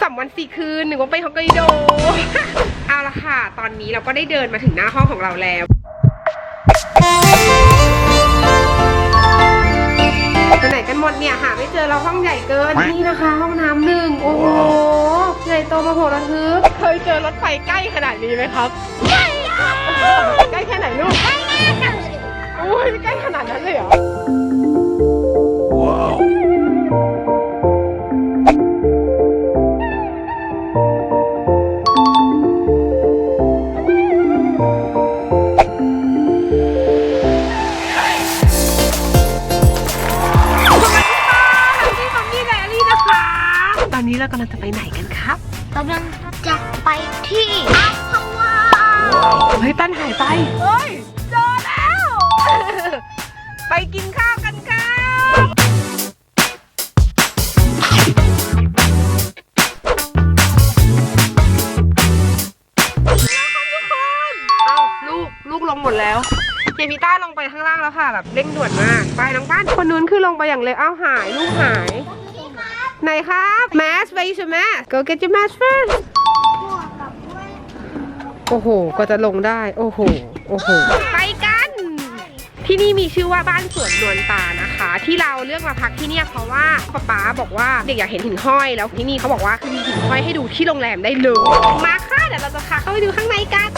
สามวันสี่คืนหนึ่งวันไปฮอกไกโด เอาละค่ะ ตอนนี้เราก็ได้เดินมาถึงหน้าห้องของเราแล้วไปไหนกันหมดเนี่ยหาไม่เจอเราห้องใหญ่เกินนี่นะคะ ห้องน้ำหนึ่งโอ้โหใหญ่โตมโหฬารทึกเคยเจอรถไฟใกล้ขนาดนี้ไหมครับใกล้ใกล้แค่ไหนลูกใกล้โอ้ยใกล้ขนาดนั้นเลยเหรอ น้องป้านคนนู้นคือลงไปอย่างเร็วเอ้าหายลูกหาย ไหนครับ mask where is your mask go get your mask first หมวกกับเว้ยโอ้โห ก็จะลงได้ โอ้โห โอ้โห ไปกัน ที่นี่มีชื่อว่าบ้านสวนนวลตานะคะ ที่เราเลือกมาพักที่เนี่ยเพราะว่าป๊าป๊าบอกว่าเด็กอยากเห็นหิ่งห้อย แล้วที่นี่เขาบอกว่าคือมีหิ่งห้อยให้ดูที่โรงแรมได้เลย มาค่ะ เดี๋ยวเราจะพาเข้าไปดูข้างในกัน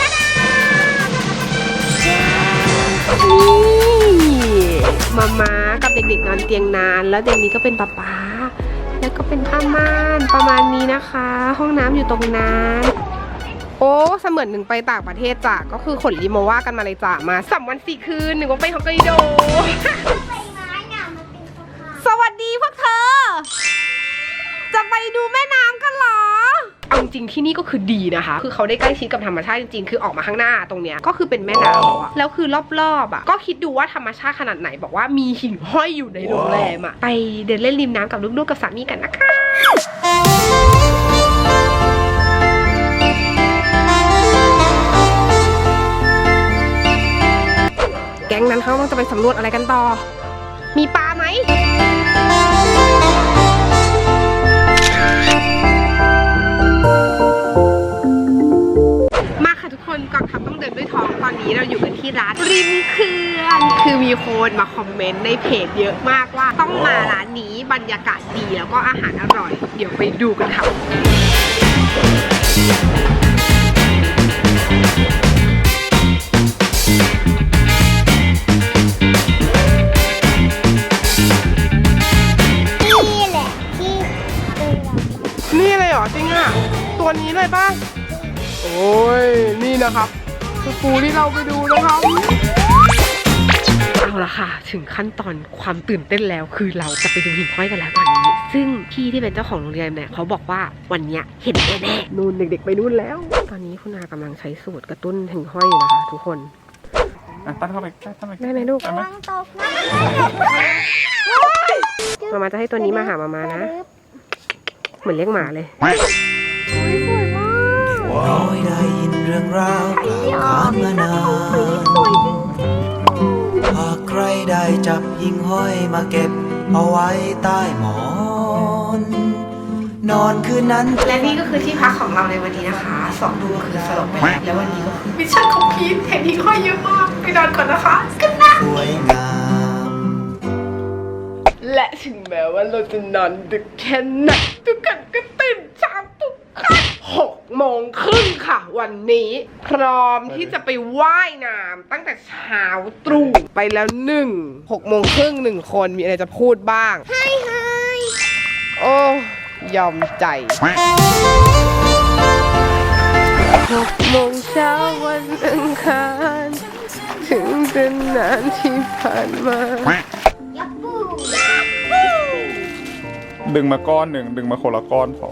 มาม้ากับเด็กๆนอนเตียงนาน แล้วเด็กนี้ก็เป็นป๊าป๊าแล้วก็เป็นผ้าม่านประมาณนี้นะคะ ห้องน้ำอยู่ตรงนั้นโอ้เสมือนหนึ่งไปต่างประเทศจ้ะก็คือขนลิโมว่ากันมาเลยจ้ะมาสามวันสี่คืนหนึ่งวันไปฮอกไกโดใบไม้น่ะมันเป็นสะพานสวัสดีพวกเธอ จะไปดูแม่น้ำกันเหรอ เอาจริงที่นี่ก็คือดีนะคะ คือเขาได้ใกล้ชิดกับธรรมชาติจริงๆ คือออกมาข้างหน้าตรงเนี้ยก็คือเป็นแม่น้ำแล้วอะแล้วคือรอบๆอะก็คิดดูว่าธรรมชาติขนาดไหนบอกว่ามีหิ่งห้อยอยู่ในโรงแรมอะไปเดินเล่นริมน้ำกับลูกๆกับสามีกันนะคะแก๊งนั้นเขาต้องจะไปสำรวจอะไรกันต่อ มีปลาไหม กคนกองทัพต้องเดินด้วยท้องตอนนี้เราอยู่กันที่ร้านริมเขื่อนคือมีคนมาคอมเมนต์ในเพจเยอะมากว่าต้องมาร้านนี้บรรยากาศดีแล้วก็อาหารอร่อย เดี๋ยวไปดูกันค่ะ นี่นะครับคือปูที่เราไปดูนะครับเอาละค่ะ ถึงขั้นตอนความตื่นเต้นแล้ว คือเราจะไปดูหิ่งห้อยกันแล้วตอนนี้ ซึ่งพี่ที่เป็นเจ้าของโรงเรียนเนี่ยเขาบอกว่าวันเนี้ยเห็นแน่ๆนู่นเด็กๆไปนู่นแล้ว ตอนนี้คุณอากำลังใช้สูตรกระตุ้นหิ่งห้อยอยู่นะคะทุกคนอะตั้งเข้าไปใกล้ตั้งไปได้ไหมลูกได้ไหมวางตกนะมามาจะให้ตัวนี้มาหามามานะ เหมือนเลี้ยงหมาเลยน้อยได้ยินเรื่องราวก่าขานมานานหากใครได้จับหิ่งห้อยมาเก็บ เอาไว้ใต้หมอน นอนคืนนั้น และนี่ก็คือที่พักของเราในวันนี้นะคะสองดูคือสลบไปแล้วและวันนี้มิชชั่นของพีทเห็นหิ่งห้อยเยอะมากไปนอนก่อนนะคะกันนะสวยงาม และถึงแม้ว่าเราจะนอนดึกแค่ไหนทุกคนก็ตื่นเช้าทุกคน 6โมงครึ่งค่ะ วันนี้พร้อมที่จะไปว่ายน้ำตั้งแต่เช้าตรู่ไปแล้วหนึ่งหกโมงครึ่งหนึ่งคนมีอะไรจะพูดบ้างไฮไฮโอ้ยอมใจหกโมงเช้าวันอังคารถึงเป็นนานที่ผ่านมาดึงมาก้อนหนึ่งดึงมาคนละก้อนพอ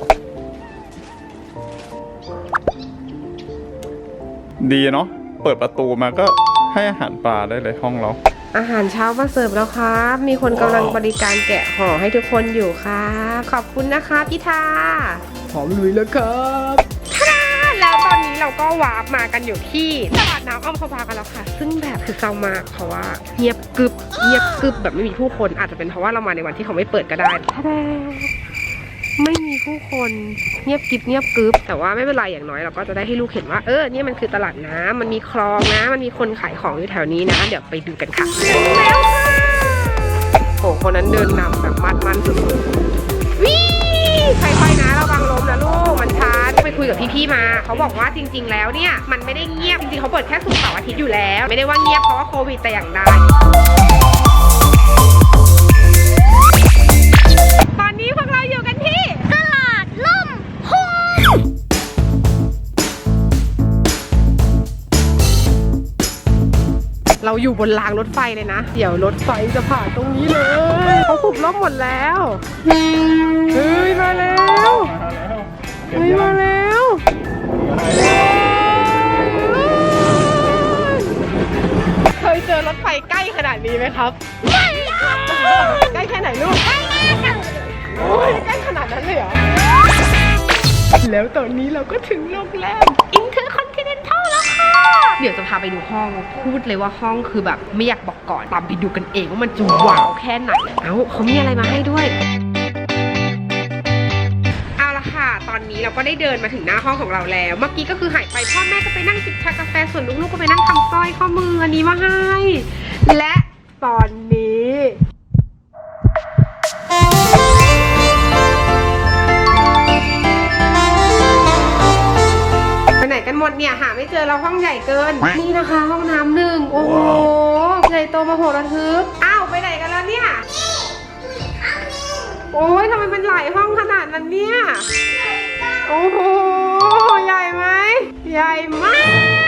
ดีเนาะเปิดประตูมาก็ให้อาหารปลาได้เลยห้องเรา อาหารเช้ามาเสิร์ฟแล้วครับ มีคนกำลังบริการแกะห่อให้ทุกคนอยู่ครับ ขอบคุณนะคะพี่ทาหอมลุยแล้วครับท่าแล้วตอนนี้เราก็วาร์ปมากันอยู่ที่ตลาดน้ำอัมพวากันแล้วค่ะ ซึ่งแบบคือเศร้ามากเพราะว่าเงียบกึบเงียบกึบแบบไม่มีผู้คนอาจจะเป็นเพราะว่าเรามาในวันที่เขาไม่เปิดก็ได้ท่าดา ไม่มีผู้คนเงียบกริบเงียบกรึบแต่ว่าไม่เป็นไรอย่างน้อยเราก็จะได้ให้ลูกเห็นว่าเออเนี่ยมันคือตลาดน้ำมันมีคลองนะ มันมีคนขายของอยู่แถวนี้นะ เดี๋ยวไปดูกันค่ะแล้วค่ะโอ้คนนั้นเดินนำแบบมัดมันสุดๆวิค่อยๆนะระวังล้มนะลูกมันช้าไปคุยกับพี่ๆมา เขาบอกว่าจริง ๆ แล้วเนี่ยมันไม่ได้เงียบจริงๆเขาเปิดแค่ศุกร์เสาร์อาทิตย์อยู่แล้ว ไม่ได้ว่าเงียบเพราะว่าโควิดแต่อย่างใด เราอยู่บนรางรถไฟเลยนะ เดี๋ยวรถไฟจะผ่านตรงนี้เลยเขาขุบล้อมหมดแล้วเฮ้ยมาแล้วเฮ้ยมาแล้วเคยเจอรถไฟใกล้ขนาดนี้ไหมครับใกล้แค่ไหนลูกไม่แน่จังโอ้ยใกล้ขนาดนั้นเลยเหรอแล้วตอนนี้เราก็ถึงโรงแรมอิน เดี๋ยวจะพาไปดูห้องพูดเลยว่าห้องคือแบบไม่อยากบอกก่อนตามไปดูกันเองว่ามันจะว้าวแค่ไหนเอ้าเขามีอะไรมาให้ด้วยเอาละค่ะตอนนี้เราก็ได้เดินมาถึงหน้าห้องของเราแล้ว เมื่อกี้ก็คือหายไปพ่อแม่ก็ไปนั่งจิบชากาแฟส่วนลูกๆก็ไปนั่งทำสร้อยข้อมืออันนี้มาให้ และตอนนี้ เนี่ยหาไม่เจอเราห้องใหญ่เกิน นี่นะคะ ห้องน้ำหนึ่งโอ้โหใหญ่โตมโหฬารทึกอ้าวไปไหนกันแล้วเนี่ย โอ้ยทำไมมันหลายห้องขนาดนั้นเนี่ย โอ้โห ใหญ่ไหม ใหญ่มาก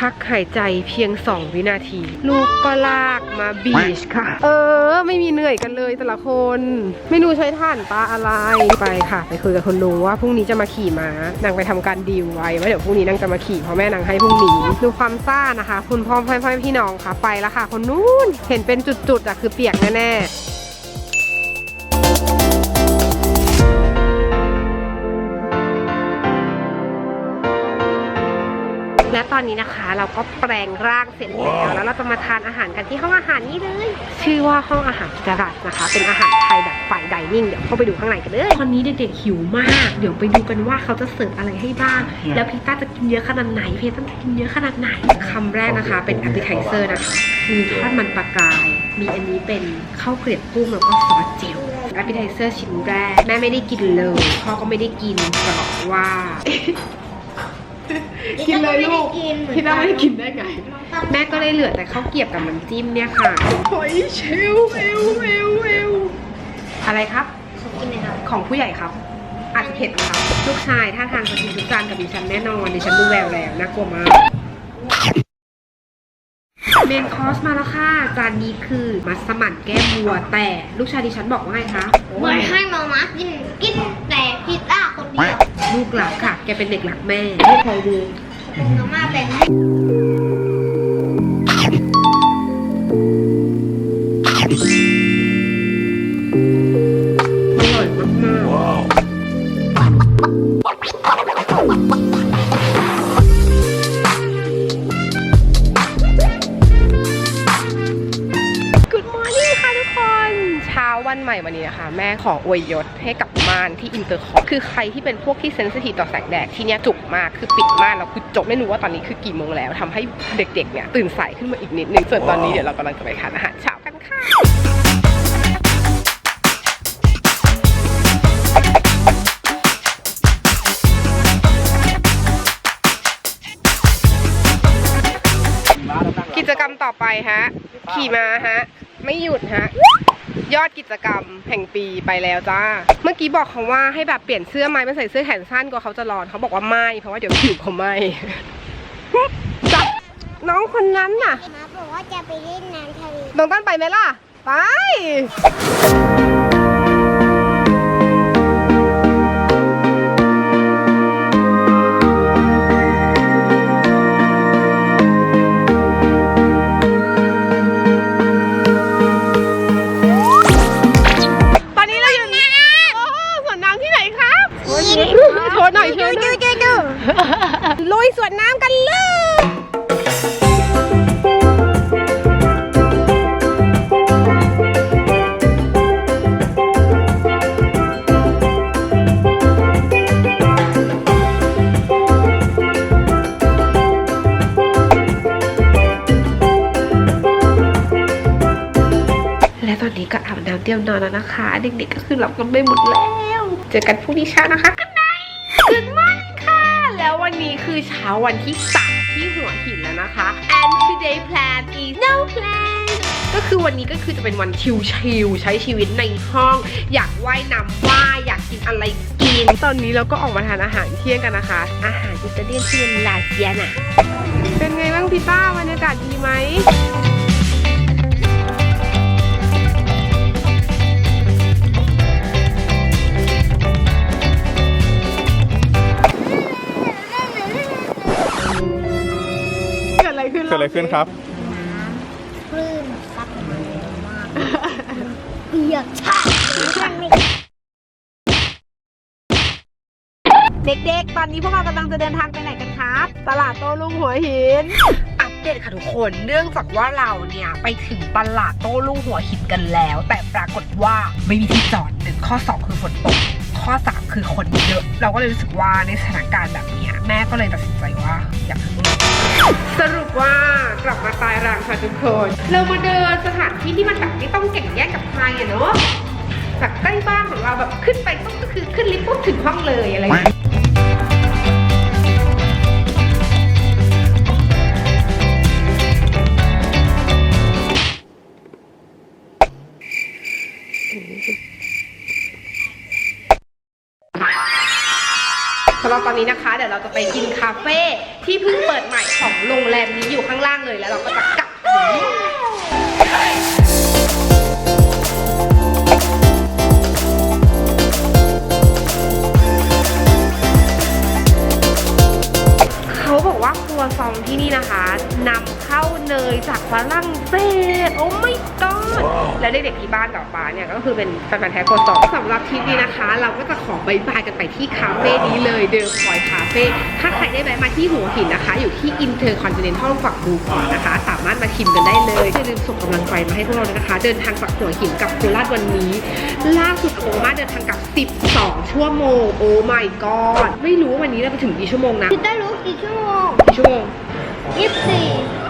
พักหายใจเพียง 2 วินาที ลูกก็ลากมาบีชค่ะ เออ ไม่มีเหนื่อยกันเลยแต่ละคน ไม่รู้ใช้ท่านปลาอะไรไปค่ะ ไปคุยกับคนลุงว่าพรุ่งนี้จะมาขี่ม้านางไปทำการดีลไว้ว่าเดี๋ยวพรุ่งนี้นางจะมาขี่เพราะแม่นางให้พรุ่งนี้ดูความซ่านะคะ คุณพ่อพ่อพ่อพี่น้องค่ะไปแล้วค่ะ คนนู้นเห็นเป็นจุดๆอะคือเปียกแน่ๆ และตอนนี้นะคะเราก็แปลงร่างเสร็จแล้วแล้วเราจะมาทานอาหารกันที่ห้องอาหารนี้เลย ชื่อว่าห้องอาหารจรัสนะคะ เป็นอาหารไทยแบบฝ่ายไดนิ่งเดี๋ยวเข้าไปดูข้างในกันเลยตอนนี้เด็กๆหิวมาก เดี๋ยวไปดูกันว่าเขาจะเสิร์ฟอะไรให้บ้าง แล้วพีต้าจะกินเยอะขนาดไหนพีต้าจะกินเยอะขนาดไหนคำแรกนะคะ เป็น a p p e t i z e r นะคะคือทอดมันปลากาย มีอันนี้เป็นข้าวเกรียบกุ้งแล้วก็ซอสเจล a p p e t i z e r ชิ้นแรกแม่ไม่ได้กินเลยพ่อก็ไม่ได้กินจะบอกว่า กินเลยลูกกินเหมือนพี่กัต้านไม่ได้กินได้ไงแม่ก็เลยเหลือแต่ข้าวเกรียบกับน้ำจิ้มเนี่ยค่ะหอยเชลล์เอลเอลเอลอะไรครับของกินเลยครับ ของผู้ใหญ่ครับอัดเผ็ดครับลูกชายท่าทางจะกินทุกจานกับดิฉันแน่นอนดิฉันดูแววแล้วน่ากลัวมาก เมนคอร์สมาแล้วค่ะ จานนี้คือมัสมั่นแก้มวัว แต่ลูกชายดิฉันบอกว่าไงคะเหมือนให้มามากินกินแต่พิซซ่าคนเดียวลูกหลักค่ะ แกเป็นเด็กหลักแม่ไม่พอวูผมมาม่าเป็น แม่ขออวยยศให้กับม่านที่อินเตอร์คอมคือใครที่เป็นพวกที่เซนซิทีฟต่อแสงแดดที่เนี้ยจุกมากคือปิดม่านแล้วคือจบไม่รู้ว่าตอนนี้คือกี่โมงแล้วทำให้เด็กๆเนี่ยตื่นสายขึ้นมาอีกนิดนึงส่วนตอนนี้เดี๋ยวเรากำลังจะไปทานอาหารเช้ากันค่ะกิจกรรมต่อไปฮะขี่ม้าฮะ ไม่หยุดฮะ ยอดกิจกรรมแห่งปีไปแล้วจ้า เมื่อกี้บอกเขาว่าให้แบบเปลี่ยนเสื้อไหมเป็นใส่เสื้อแขนสั้นกลัวเขาจะร้อนเขาบอกว่าไม่เพราะว่าเดี๋ยวผิวเขาไหมจับน้องคนนั้นน่ะมาบอกว่าจะไปเล่นน้ำทะเลน้องต้นไปไหมล่ะ ไป รียมนอนแล้วนะคะ เด็กๆก็คือหลับกันไปหมดแล้ว เจอกันพรุ่งนี้เช้านะคะกันไนคืนมันค่ะ แล้ววันนี้คือเช้าวันที่สามที่หัวหินแล้วนะคะ and today plan is no plan ก็คือวันนี้ก็คือจะเป็นวันชิลๆใช้ชีวิตในห้อง อยากว่ายน้ำว่ายอยากกินอะไรกิน ตอนนี้เราก็ออกมาทานอาหารเที่ยงกันนะคะ อาหารอิตาเลียนที่เป็นลาเซียน่ะเป็นไงบ้างพี่ต้าบรรยากาศดีไหม กิดอะไรขึ้นเกิดอะไรขึ้นครับคลื่นซัดมาแรงมากเปียกฉาเด็กๆ ตอนนี้พวกเรากำลังจะเดินทางไปไหนกันครับ ตลาดโต้รุ่งหัวหิน อัปเดตค่ะทุกคน เนื่องจากว่าเราเนี่ย ไปถึงตลาดโต้รุ่งหัวหินกันแล้ว แต่ปรากฏว่าไม่มีที่จอดหนึ่งข้อ 2 คือฝนตก ข้อ 3 คือคนเยอะ เราก็เลยรู้สึกว่าในสถานการณ์แบบนี้ แม่ก็เลยตัดสินใจว่า กลับมาตายรังค่ะทุกคน เรามาเดินสถานที่ที่มันแบบไม่ต้องเก่งแย่งกับใครอะเนาะแบบใกล้บ้านของเราแบบขึ้นไปก็คือขึ้นลิฟต์ปุ๊บถึงห้องเลยอะไรอย่างเงี้ย สำหรับตอนนี้นะคะ เดี๋ยวเราจะไปกินคาเฟ่ที่เพิ่งเปิดใหม่ของโรงแรมนี้อยู่ข้างล่างเลยแล้วเราก็จะกลับเขาบอกว่าครัวซองที่นี่นะคะนำ เยจากฝรั่งเศส โอ้ไม่กอดและเด็กๆที่บ้านกับป้าเนี่ยก็คือเป็นแฟนๆแท้คนสองสำหรับทีนี้นะคะ เราก็จะขอบายบายกันไปที่คาเฟ่นี้เลยเดอะคอยคาเฟ่ถ้าใครได้แวะมาที่หัวหินนะคะ อยู่ที่อินเตอร์คอนติเนนทัลฝั่งดูก่อนนะคะ สามารถมาชิมกันได้เลยอย่าลืมส่งกำลังใจมาให้พวกเรานะคะ เดินทางจากหัวหินกับโคราชวันนี้ ล่าสุดโอมาเดินทางกับ 12 ชั่วโมง โอ้ไม่กอดไม่รู้วันนี้เราไปถึงกี่ชั่วโมงนะคิดได้รู้กี่ชั่วโมงกี่ชั่วโมง24